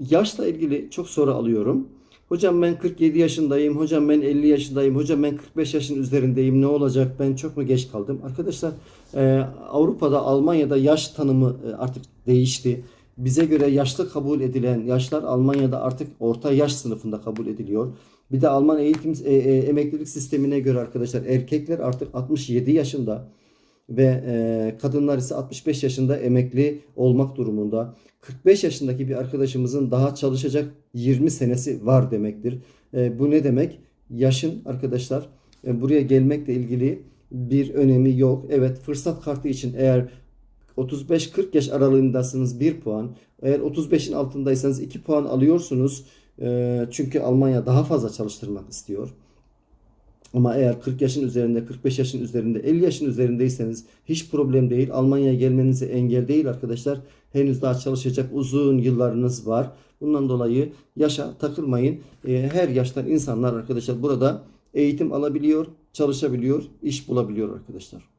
Yaşla ilgili çok soru alıyorum. Hocam ben 47 yaşındayım, hocam ben 50 yaşındayım, hocam ben 45 yaşın üzerindeyim ne olacak ben çok mu geç kaldım? Arkadaşlar e, Avrupa'da Almanya'da yaş tanımı e, artık değişti. Bize göre yaşlı kabul edilen yaşlar Almanya'da artık orta yaş sınıfında kabul ediliyor. Bir de Alman eğitim e, e, emeklilik sistemine göre arkadaşlar erkekler artık 67 yaşında ve e, kadınlar ise 65 yaşında emekli olmak durumunda. 45 yaşındaki bir arkadaşımızın daha çalışacak 20 senesi var demektir. E, bu ne demek? Yaşın arkadaşlar e, buraya gelmekle ilgili bir önemi yok. Evet fırsat kartı için eğer 35-40 yaş aralığındasınız 1 puan. Eğer 35'in altındaysanız 2 puan alıyorsunuz. E, çünkü Almanya daha fazla çalıştırmak istiyor. Ama eğer 40 yaşın üzerinde, 45 yaşın üzerinde, 50 yaşın üzerindeyseniz hiç problem değil. Almanya'ya gelmenize engel değil arkadaşlar. Henüz daha çalışacak uzun yıllarınız var. Bundan dolayı yaşa takılmayın. Ee, her yaştan insanlar arkadaşlar burada eğitim alabiliyor, çalışabiliyor, iş bulabiliyor arkadaşlar.